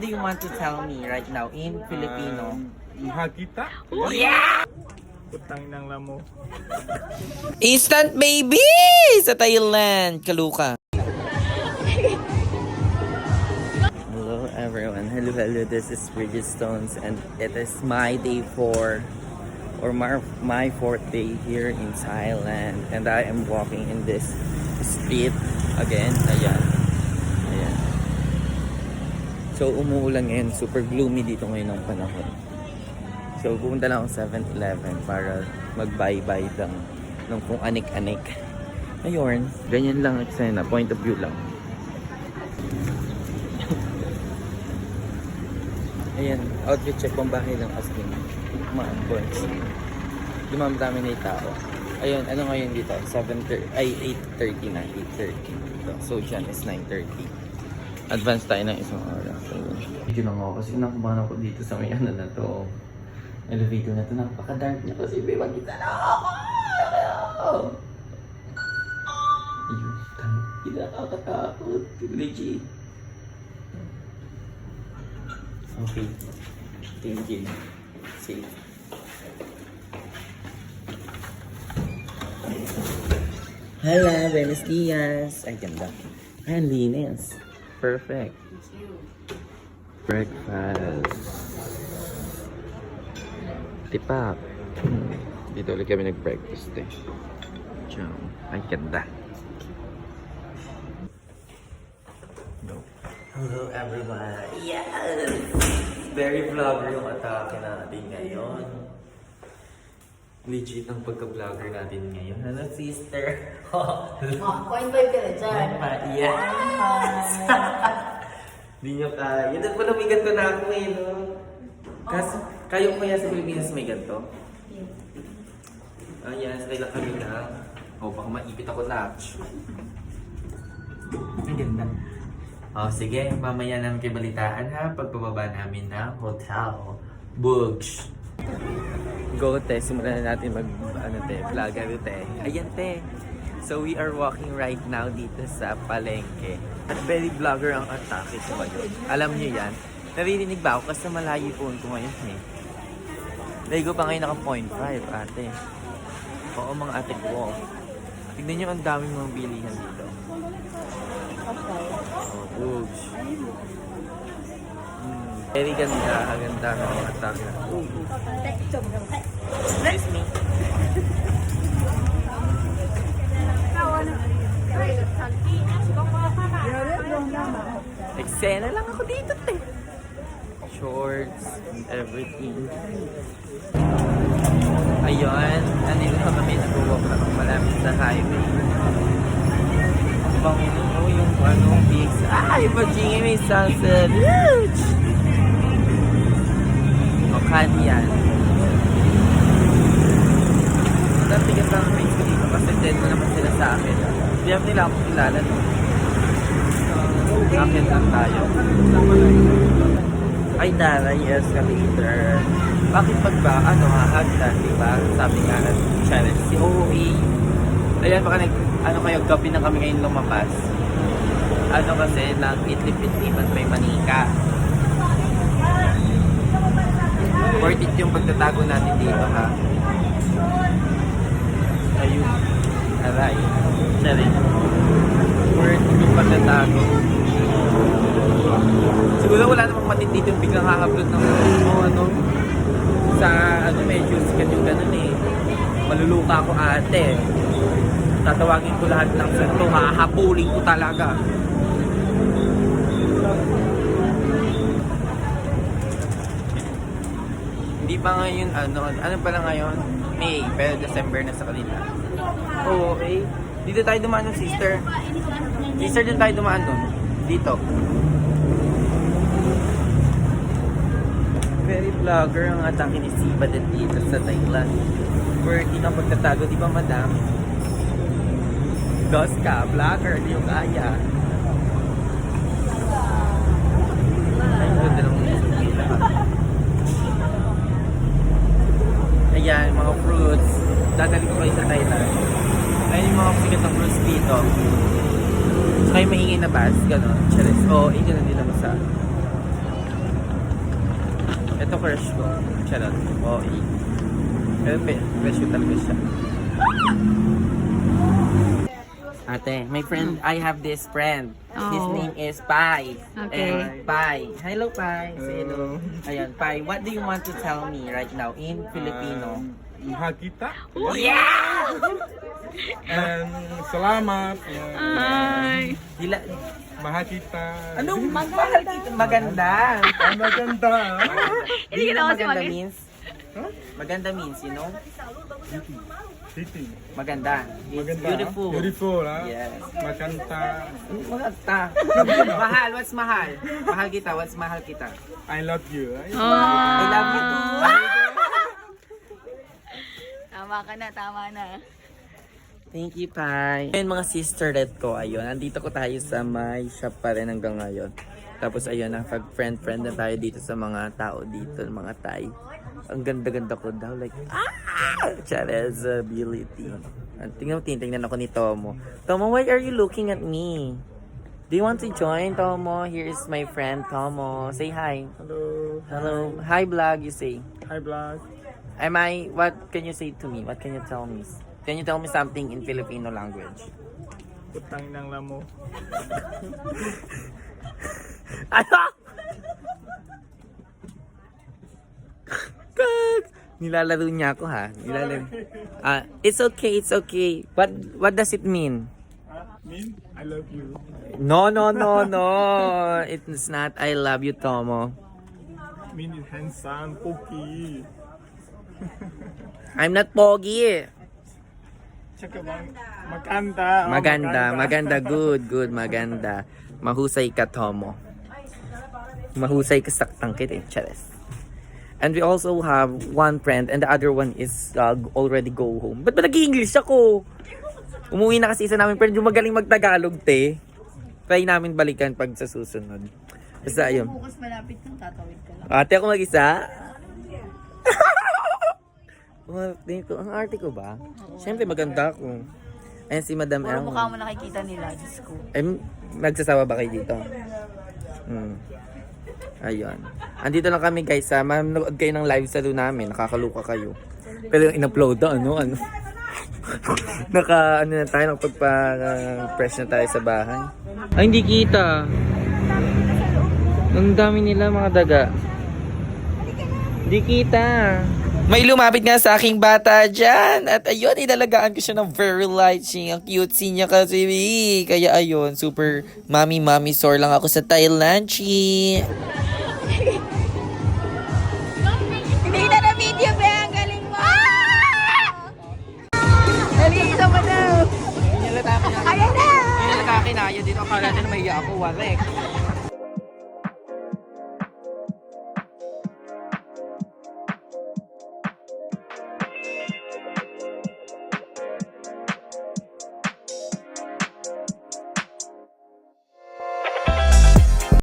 do you want to tell me right now in Filipino? Um, Mahal kita? yeah! Putang nang lamo. Instant baby sa Thailand, Kaluka. Hello everyone. Hello, hello. This is Bridget Stones and it is my day four or my, my fourth day here in Thailand and I am walking in this street again. Ayan. So umuulan ngayon. Super gloomy dito ngayon ang panahon. So, pumunta lang akong 7-Eleven para mag-buy-buy lang ng kung anik-anik. Ayun, ganyan lang eksena, point of view lang. Ayan, outfit check pang bahay lang as in. Mga boys. Dumamadami na yung tao. Ayun, ano ngayon dito? 7.30, ay 8.30 na, 8.30. So, so dyan is 9.30. Advance tayo ng isang oras. Ayun. Video lang ako kasi nakabahan ako dito sa may ano na to elevator na to napaka-dark niya kasi may makita na ako. Ayun, tang- kinakakatakot. Legit. Okay. Thank you. Safe. Hello, buenos dias. Ay, ganda. Ay, linis. Perfect. Breakfast. Tipap. Hmm. Dito ulit kami nag-breakfast eh. Ciao. Ay, ganda. Hello everyone. Yes! Very vlogger yung atake natin ngayon. Legit ang pagka-vlogger natin ngayon. Hello sister. Oh, point five ka na dyan. yes! Hindi nyo kaya. Dahil pala may ganito na ako eh, no? Kasi, kayo kaya sa Pilipinas may ganito? Ah, yes, kailan kami na. O, baka maipit ako na. Ang ganda. O, sige, mamaya namin kayo balitaan ha, pagpababa namin ng hotel. Bugs. Go, te. Simulan na natin mag, ano, te, vlog, ano, te. Ayan, te. So, we are walking right now dito sa palengke. At very vlogger ang atake ko ngayon. Alam niyo yan. Naririnig ba ako? Kasi malayo phone ko ngayon eh. Lego pa ngayon naka 0.5, ate. Oo, mga ate ko. Tignan niyo ang dami mga bilihan dito. Oh, boobs. Hmm. Very ganda, ganda ng mga. Oh, Excuse me. Eksena lang ako dito, te. Shorts everything. Ayun, nandito na kami nag-walk na malapit sa highway. Ang bango mo yung ano, big... Ay, Virginia may sunset. Huge! O, candy yan. Dati ka ang face dito kasi dead mo naman sila sa akin. Hindi naman nila ako kilala. No? Akin lang tayo. Ay, taray, escalator. Bakit pag ba, ano, hahagdan, di ba? Sabi nga na, challenge si OOA. Ayan, baka nag, ano kayo, gabi na kami ngayon lumabas. Ano kasi, nang itlip-itlipan pa yung manika. Worth it yung pagtatago natin dito, ha? Ayun. Aray. Sorry. Worth it yung pagtatago. Siguro wala namang matindi yung biglang ha-upload ng ano, ano, sa ano medyo sikat yung ganun eh. Maluluka ako ate. Tatawagin ko lahat ng santo, hahabulin ko talaga. Pa ngayon, ano, ano pala ngayon? May, pero December na sa kanila. Oo, okay. Dito tayo dumaan ng sister. Sister, din tayo dumaan doon. Dito. Very vlogger ang atake ni Siba din dito sa Thailand. Worthy ng pagtatago, di ba madam? Dos ka, vlogger, di yung kaya. Ay, ang ganda ng Ayan, mga fruits. Dadali ko kayo sa Thailand. Ayan yung mga sikat ng fruits dito. Tsaka yung maingay na bus, gano'n. Charis. Oo, oh, eh, ganun din naman sa Ito crush ko. Charot. Oo. eh. Pero pe- crush ko talaga siya. Ate, my friend, I have this friend. His Oh. name is Pai. Okay. And Pai. Hello, Pai. Say hello. Ayan, Pai, what do you want to tell me right now in Filipino? Mahal kita. yeah! And salamat. And Ay. Hila, mahal kita. anong magmahal kita? Maganda. Ang maganda. Hindi Hindi na na kasi maganda mag- means? Maganda means, you know? City. Maganda. It's Maganda. beautiful. Beautiful, ha? Yes. Maganda. Maganda. mahal, what's mahal? Mahal kita, what's mahal kita? I love you. Ay, I love you too. Tama ka na, tama na. Thank you, Pai. Ayun mga sisterlet ko, ayun. Nandito ko tayo sa my shop pa rin hanggang ngayon. Tapos ayun, nakapag-friend-friend na tayo dito sa mga tao dito, mga Thai. Ang ganda-ganda ko daw. Like, ah! Charez ability. Tingnan mo, tingnan ako ni Tomo. Tomo, why are you looking at me? Do you want to join, Tomo? Here is my friend, Tomo. Say hi. Hello. Hello. Hi, vlog, you say. Hi, vlog. Am I, what can you say to me? What can you tell me? Can you tell me something in Filipino language? Putang ng lamo. Ano? Kag! Nilalaro niya ako ha. Nilalaro. Ah, it's okay, it's okay. What what does it mean? Ha? Mean? I love you. No, no, no, no. It's not I love you, Tomo. Mean is handsome, pokey. I'm not pogi. Bang maganda. oh, Maganda, maganda, good, good, maganda. Mahusay ka, Tomo. Mahusay ka saktang kita, eh. Chares. And we also have one friend and the other one is uh, already go home. Ba't ba nag-English ako? Umuwi na kasi isa namin friend yung magaling mag-Tagalog, te. Try namin balikan pag sa susunod. Basta ayun. Bukas malapit kang tatawid ka lang. Ate ako mag-isa? Tingin ko, ang arte ko ba? Siyempre maganda ako. Ayan si Madam Puro El. mukha mo nakikita nila, Diyos ko. Ay, nagsasawa ba kayo dito? Hmm. Ayun. Andito lang kami guys ha. Manood kayo ng live sa doon namin. Nakakaluka kayo. Pero yung in-upload na, ano, ano. Naka, ano na tayo, nakapagpa-press na tayo sa bahay. Ay, hindi kita. Ang dami nila mga daga. Hindi kita. May lumapit nga sa aking bata dyan. At ayun, inalagaan ko siya ng very light. Siya, ang cute niya kasi. Kaya ayun, super mami-mami sore lang ako sa Thailand. Chi. Hindi na na video, be! Ang galing mo! Nalito mo na! Ayan na! Kaya nakakinaya dito. Akala nila may ako. Walek.